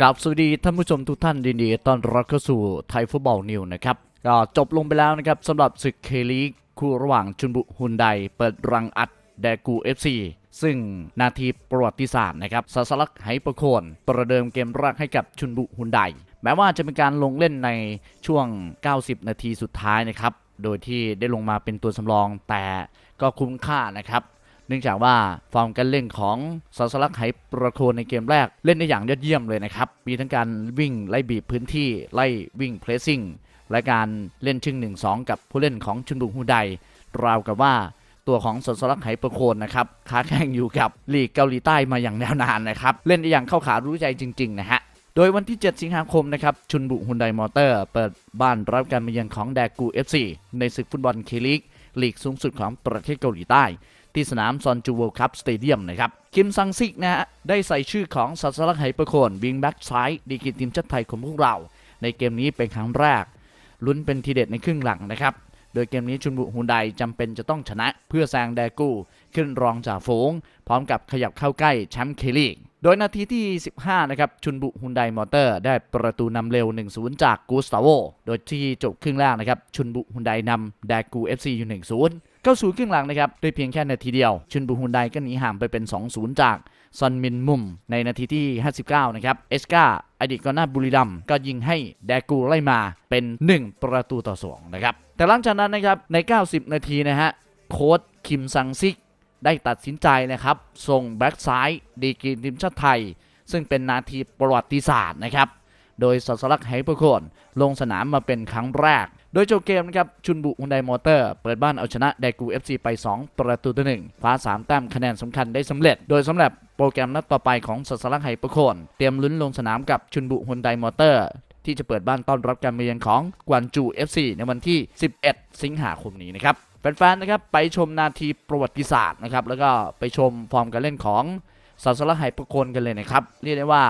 กราบสวัสดีท่านผู้ชมทุกท่านยินดีตอนรับเข้าสู่ไทยฟุตบอลนิวนะครับก็จบลงไปแล้วนะครับสำหรับศึกเคลีคู่ระหว่างชุนบุฮุนไดเปิดรังอัดแดกู FC ซึ่งนาทีประวัติศาสตร์นะครับซาสลักไหประโคนประเดิมเกมแรกให้กับชุนบุฮุนไดแม้ว่าจะเป็นการลงเล่นในช่วง 90 นาทีสุดท้ายนะครับ โดยที่ได้ลงมาเป็นตัวสำรองแต่ก็คุ้มค่านะครับ เนื่องจากว่าฟอร์มการเล่นของซาสลักไหประโคนในเกมแรกเล่นได้อย่างยอดเยี่ยมเลยนะครับ มีทั้งการวิ่งไล่บีบพื้นที่ไล่วิ่งเพลสซิ่งและการเล่นชึ่ง 1-2 กับผู้เล่นของชุนบุฮูไดราวกับว่าตัวของซาสลักไหประโคนนะครับค้าแข่งอยู่กับลีกเกาหลีใต้มาอย่างยาวนานนะครับ เล่นได้อย่างเข้าขารู้ใจจริง ๆ นะฮะ โดยวันที่ 7 สิงหาคมนะครับ ชุนบุฮุนไดมอเตอร์ เปิดบ้านรับการมาเยือนของแดกู FC ในศึกฟุตบอลเคลีกลีกสูงสุดของประเทศเกาหลีใต้ ที่สนามซอนจูเวิลด์คัพสเตเดียมนะครับคิมซังซิกนะฮะได้ใส่ชื่อของสัสลักไหประโคนวิงแบ็กซ้ายดีกรีทีมชาติไทยของพวกเรา ในเกมนี้เป็นครั้งแรกลุ้นเป็นทีเด็ดในครึ่งหลังนะครับโดยเกมนี้ชุนบุฮุนไดจำเป็นจะต้องชนะเพื่อแซงแดกูขึ้นรองจากฝูง พร้อมกับขยับเข้าใกล้แชมป์เคลีกโดยนาทีที่ 15 นะครับ ชุนบุฮุนไดมอเตอร์ ได้ประตูนำเร็ว 1-0 จากกูสตาโว โดยที่จบครึ่งแรกนะครับ ชุนบุฮุนไดนำแดกู FC อยู่ 1-0 เข้าสู่ครึ่งหลังนะครับด้วยเพียงแค่นาทีเดียว ชุนบุฮุนไดก็หนีห่างไปเป็น 2-0 จากซอนมินมุมในนาทีที่ 59 นะครับ เอสกาอดีตกองหน้าบุรีรัมก็ยิงให้แดกูไล่มาเป็น 1 ประตูต่อ2นะครับ แต่หลังจากนั้นนะครับใน 90 นาทีนะฮะโค้ชคิมซังซิกได้ตัดสินใจนะครับส่งแบ็กซ้ายดีกรีทีมชาติไทย ซึ่งเป็นนาทีประวัติศาสตร์นะครับ โดยสัสลักไหประโคนลงสนามมาเป็นครั้งแรก โดยโจบเกมนะครับชุนบุฮุนไดมอเตอร์ เปิดบ้านเอาชนะไดกู FC ไป 2 ประตูต่อหนึ่งฟ้า 3 แต้มคะแนนสำคัญได้สำเร็จ โดยสำหรับโปรแกรมนัดต่อไปของสัสลักไหประโคนเตรียมลุ้นลงสนามกับชุนบุฮุนไดมอเตอร์ ที่จะเปิดบ้านต้อนรับการมเยือนของกวนจู FC ในวันที่ 11 สิงหาคมนี้นะครับแฟนๆนะครับไปชมนาทีประวัติศาสตร์นะครับแล้วก็ไปชมฟอร์มการเล่นของสัสลักไหประโคนกันเลยนะครับเรียกได้ว่า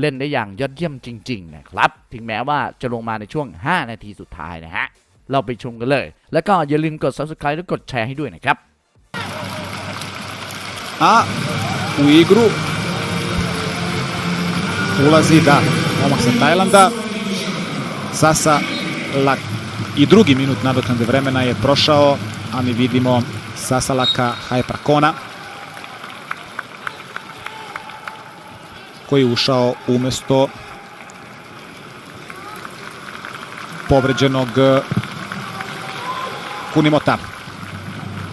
เล่นได้อย่างยอดเยี่ยมจริงๆนะครับ ถึงแม้ว่าจะลงมาในช่วง 5 นาทีสุดท้ายนะฮะ เราไปชมกันเลย แล้วก็อย่าลืมกด subscribe และกดแชร์ให้ด้วยนะครับอะอุยกรุ ulazi da momak sa Tajlanda Sasa Lak i drugi minut nadoknade vremena je prošao a mi vidimo Sasalaka Hajprakona koji je ušao umesto povređenog Kunimota.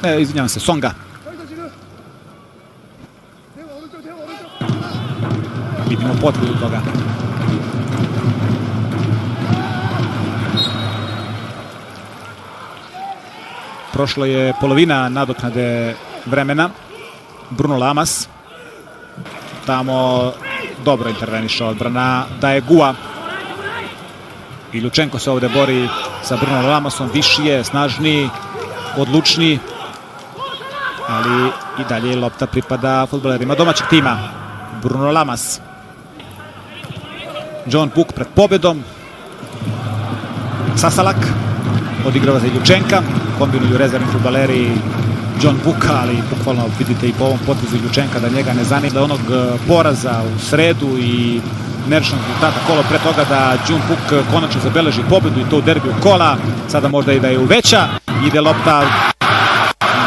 E, izvinjavam se, Songa. Vidimo potvrdu toga. Prošlo je polovina nadoknade vremena. Bruno Lamas. Tamo dobro interveniša odbrana. Daje Gua. I Ljučenko se ovde bori sa Bruno Lamasom. Viši je, snažniji, odlučniji. Ali i dalje lopta pripada futbolerima domaćeg tima. Bruno Lamas. John Puk pred pobedom. Sasalak odigrava za Iljučenka. Kombinuju rezervni futbaleri John Buka, ali bukvalno vidite i po ovom potezu Iljučenka da njega ne zanima da onog e, poraza u sredu i nerešenog rezultata kola pre toga da John Puk konačno zabeleži pobedu i to u derbiju kola. Sada možda i da je uveća. Ide lopta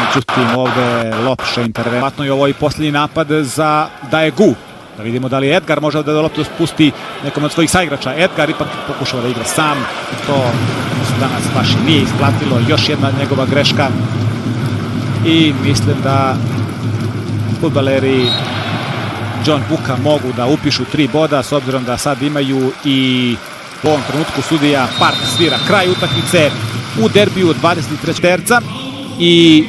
Međutim, ovde lopše intervencija. Matno je ovo i posljednji napad za Daegu. Da vidimo da li Edgar može da loptu spusti nekom od svojih saigrača. Edgar ipak pokušava da igra sam. To danas baš i nije isplatilo. Još jedna njegova greška I mislim da futbaleri John Buka mogu da upišu tri boda s obzirom da sad imaju i u ovom trenutku sudija Park svira kraj utakmice u derbiju 23. terca i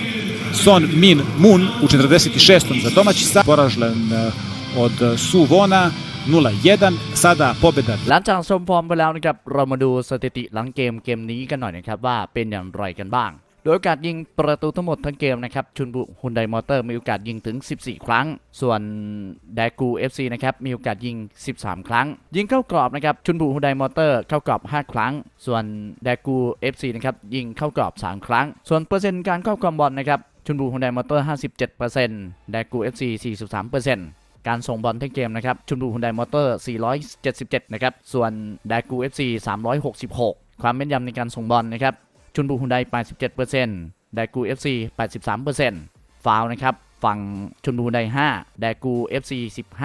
Son Min Moon u 46. za domaći sa poražlen eh, od Suvona 0-1. Sada pobjeda หลังจากชมฟอร์มไปแล้วนะครับ เรามาดูสถิติหลังเกมเกมนี้กันหน่อยนะครับว่าเป็นอย่างไรกันบ้าง โดยโอกาสยิงประตูทั้งหมดทั้งเกมนะครับชุนบุฮุนไดมอเตอร์มีโอกาสยิงถึง 14 ครั้ง ส่วนแดกู FC นะครับมีโอกาสยิง 13 ครั้ง ยิงเข้ากรอบนะครับชุนบุฮุนไดมอเตอร์เข้ากรอบ 5 ครั้ง ส่วนแดกู FC นะครับยิงเข้ากรอบ 3 ครั้ง ส่วนเปอร์เซ็นต์การเข้าครองบอลนะครับชุนบูฮุนไดมอเตอร์ 57%แดกูเอฟซี43%การส่งบอลทั้งเกมนะครับ ชุนบูฮุนไดมอเตอร์ 477 นะครับ ส่วนแดกูเอฟซี366 ความแม่นยำในการส่งบอลนะครับ ชุนบูฮุนได87%แดกูเอฟซี83%ฟาวนะครับ ฝั่งชุนบูฮุนได5แดกูเอฟซี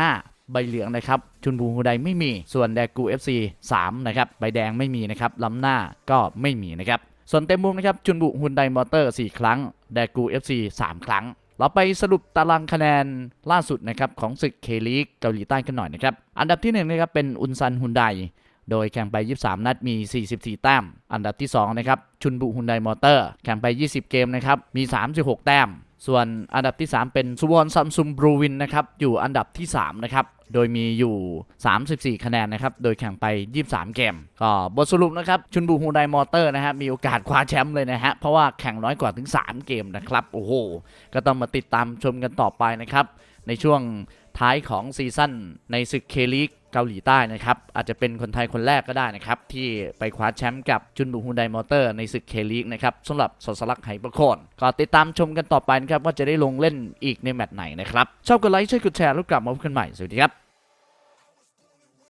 15 ใบเหลืองนะครับ ชุนบูฮุนไดไม่มี ส่วนแดกูเอฟซี3นะครับ ใบแดงไม่มีนะครับ ล้ำหน้าก็ไม่มีนะครับ ส่วนเต็มมุมนะครับ ชุนบุฮุนไดมอเตอร์ 4 ครั้ง แดกูเอฟซี3ครั้ง เราไปสรุปตารางคะแนนล่าสุดนะครับของศึกเคลีกเกาหลีใต้กันหน่อยนะครับ อันดับที่1นะครับเป็นอุนซันฮุนได โดยแข่งไป 23 นัดมี 44 แต้ม อันดับที่ 2 นะครับ ชุนบุฮุนไดมอเตอร์ แข่งไป 20 เกมนะครับ มี 36 แต้ม ส่วนอันดับที่ 3 เป็นสุวรรณซัมซุมบรูวินนะครับ อยู่อันดับที่ 3 นะครับ โดยมีอยู่ 34 คะแนนนะครับ โดยแข่งไป 23 เกม ก็บทสรุปนะครับ ชุนบูฮูไดมอเตอร์นะฮะ มีโอกาสคว้าแชมป์เลยนะฮะ เพราะว่าแข่งน้อยกว่าถึง 3 เกมนะครับ โอ้โห ก็ต้องมาติดตามชมกันต่อไปนะครับ ในช่วงท้ายของซีซั่นในศึกเคลีก เกาหลีใต้นะครับ อาจจะเป็นคนไทยคนแรกก็ได้นะครับ ที่ไปคว้าแชมป์กับจุนบุฮุนไดมอเตอร์ในศึกเคลีกนะครับสำหรับสสลักไหประโคนก็ติดตามชมกันต่อไปนะครับ ว่าจะได้ลงเล่นอีกในแมตช์ไหนนะครับ ชอบกดไลค์ช่วยกดแชร์แล้วกลับมาพบกันใหม่ สวัสดีครับ